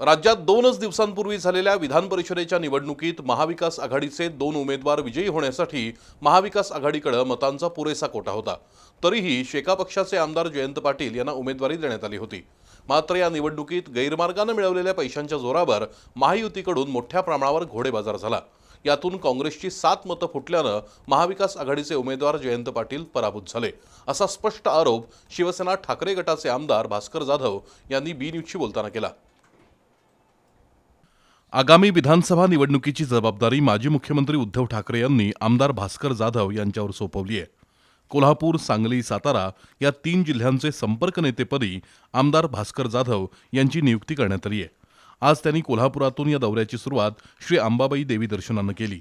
राज्यात दोनच दिवसांपूर्वी झालेल्या विधान परिषदेच्या निवडणुकीत महाविकास आघाडीचे दोन उमेदवार विजयी होण्यासाठी महाविकास आघाडीकडे मतांचा पुरेसा कोटा होता. तरीही शेका पक्षाचे आमदार जयंत पाटील यांना उमेदवारी देण्यात आली होती. मात्र या निवडणुकीत गैरमार्गानं मिळवलेल्या पैशांच्या जोरावर महायुतीकडून मोठ्या प्रमाणावर घोडेबाजार झाला. यातून काँग्रेसची सात मतं फुटल्यानं महाविकास आघाडीचे उमेदवार जयंत पाटील पराभूत झाले. असा स्पष्ट आरोप शिवसेना ठाकरे गटाचे आमदार भास्कर जाधव यांनी बी न्यूजशी बोलताना केला. आगामी विधानसभा निवडणुकीची जबाबदारी माजी मुख्यमंत्री उद्धव ठाकरे यांनी आमदार भास्कर जाधव यांच्यावर सोपवली आहे. कोल्हापूर सांगली सातारा या तीन जिल्ह्यांचे संपर्क नेतेपदी आमदार भास्कर जाधव यांची नियुक्ती करण्यात आली आहे. आज त्यांनी कोल्हापुरातून या दौऱ्याची सुरुवात श्री अंबाबाई देवी दर्शनानं केली.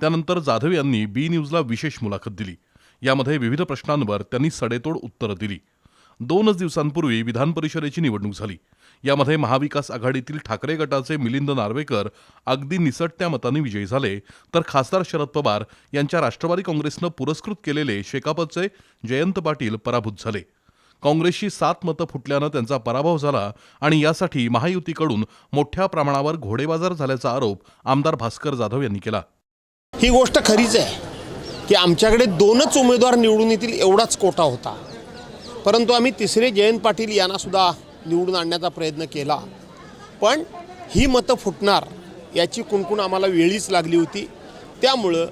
त्यानंतर जाधव यांनी बी न्यूजला विशेष मुलाखत दिली. यामध्ये विविध प्रश्नांवर त्यांनी सडेतोड उत्तरं दिली. दोनच दिवसांपूर्वी विधान परिषदेची निवडणूक झाली. यामध्ये महाविकास आघाडीतील ठाकरे गटाचे मिलिंद नार्वेकर अगदी निसटत्या मतांनी विजयी झाले. तर खासदार शरद पवार यांच्या राष्ट्रवादी काँग्रेसनं पुरस्कृत केलेले शेकापचे जयंत पाटील पराभूत झाले. काँग्रेसची सात मतं फुटल्यानं त्यांचा पराभव झाला आणि यासाठी महायुतीकडून मोठ्या प्रमाणावर घोडेबाजार झाल्याचा आरोप आमदार भास्कर जाधव यांनी केला. ही गोष्ट खरीच आहे की आमच्याकडे दोनच उमेदवार निवडून येतील एवढाच कोटा होता. परंतु आम्ही तिसरे जयंत पाटील यांनासुद्धा निवडून आणण्याचा प्रयत्न केला. पण ही मतं फुटणार याची कुणकुण आम्हाला वेळीच लागली होती. त्यामुळं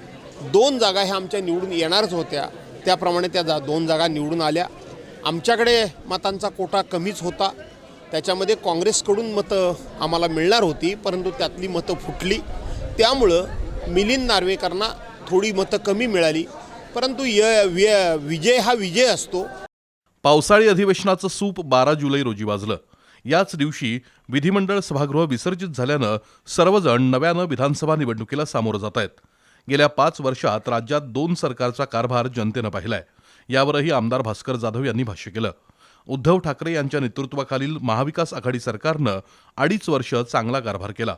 दोन जागा ह्या आमच्या निवडून येणारच होत्या. त्याप्रमाणे त्या जा दोन जागा निवडून आल्या. आमच्याकडे मतांचा कोटा कमीच होता. त्याच्यामध्ये काँग्रेसकडून मतं आम्हाला मिळणार होती परंतु त्यातली मतं फुटली. त्यामुळं मिलिंद नार्वेकरांना थोडी मतं कमी मिळाली. परंतु य विजय हा विजय असतो. पावसाळी अधिवेशनाचं सूप बारा जुलै रोजी वाजलं. याच दिवशी विधिमंडळ सभागृह विसर्जित झाल्यानं सर्वजण नव्यानं विधानसभा निवडणुकीला सामोरं जात आहेत. गेल्या पाच वर्षात राज्यात दोन सरकारचा कारभार जनतेनं पाहिलाय. यावरही आमदार भास्कर जाधव यांनी भाष्य केलं. उद्धव ठाकरे यांच्या नेतृत्वाखालील महाविकास आघाडी सरकारनं अडीच वर्ष चांगला कारभार केला.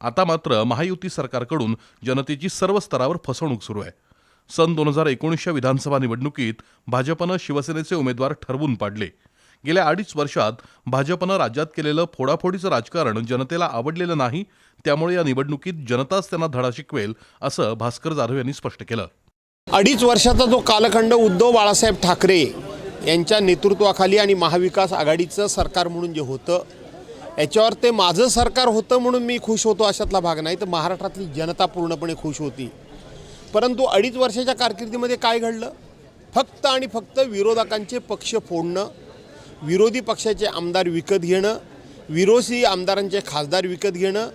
आता मात्र महायुती सरकारकडून जनतेची सर्व स्तरावर फसवणूक सुरू आहे. सन दोन हजार एकोणीसच्या विधानसभा निवडणुकीत भाजपनं शिवसेनेचे उमेदवार ठरवून पाडले. गेल्या अडीच वर्षात भाजपनं राज्यात केलेलं फोडाफोडीचं राजकारण जनतेला आवडलेलं नाही त्यामुळे या निवडणुकीत जनताच त्यांना धडा शिकवेल असं भास्कर जाधव यांनी स्पष्ट केलं. अडीच वर्षाचा जो कालखंड उद्धव बाळासाहेब ठाकरे यांच्या नेतृत्वाखाली आणि महाविकास आघाडीचं सरकार म्हणून जे होतं याच्यावर ते माझं सरकार होतं म्हणून मी खुश होतो अशातला भाग नाही. तर महाराष्ट्रातली जनता पूर्णपणे खुश होती. परंतु अडीच वर्षाच्या कारकिर्दीमध्ये काय घडलं? फक्त आणि फक्त विरोधकांचे पक्ष फोडणं विरोधी पक्षाचे आमदार विकत घेणं विरोधी आमदारांचे खासदार विकत घेणं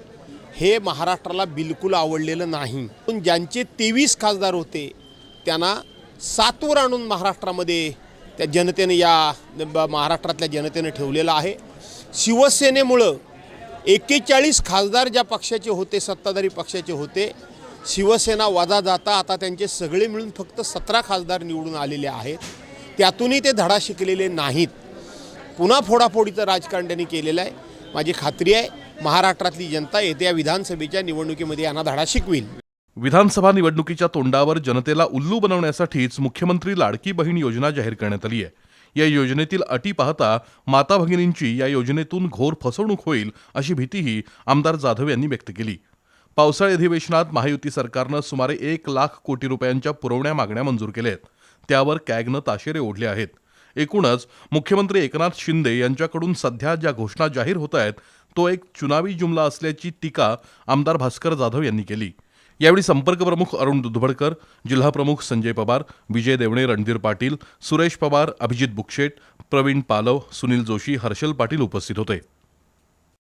हे महाराष्ट्राला बिलकुल आवडलेलं नाही. पण ज्यांचे तेवीस खासदार होते त्यांना सातवर आणून महाराष्ट्रामध्ये त्या जनतेने या ब- महाराष्ट्रातल्या जनतेने ठेवलेलं आहे. शिवसेनेमुळं एक्केचाळीस खासदार ज्या पक्षाचे होते सत्ताधारी पक्षाचे होते शिवसेना वजा जाता आता त्यांचे सगळे मिळून फक्त सतरा खासदार निवडून आलेले आहेत. त्यातूनही ते धडा शिकलेले नाहीत. पुन्हा फोडाफोडीचं राजकारण त्यांनी केलेलं आहे. माझी खात्री आहे महाराष्ट्रातली जनता येत्या विधानसभेच्या निवडणुकीमध्ये यांना धडा शिकवेल. विधानसभा निवडणुकीच्या तोंडावर जनतेला उल्लू बनवण्यासाठीच मुख्यमंत्री लाडकी बहीण योजना जाहीर करण्यात आली आहे. या योजनेतील अटी पाहता माता भगिनींची या योजनेतून घोर फसवणूक होईल अशी भीतीही आमदार जाधव यांनी व्यक्त केली. पावसाळी अधिवेशनात महायुती सरकारनं सुमारे एक लाख कोटी रुपयांच्या पुरवण्या मागण्या मंजूर केल्या आहेत त्यावर कॅगनं ताशेरे ओढले आहेत. एकूणच मुख्यमंत्री एकनाथ शिंदे यांच्याकडून सध्या ज्या घोषणा जाहीर होत आहेत तो एक चुनावी जुमला असल्याची टीका आमदार भास्कर जाधव यांनी केली. यावेळी संपर्क प्रमुख अरुण दुधबडकर जिल्हा प्रमुख संजय पवार विजय देवणे रणधीर पाटील सुरेश पवार अभिजित बुकशेट प्रवीण पालव सुनील जोशी हर्षल पाटील उपस्थित होते.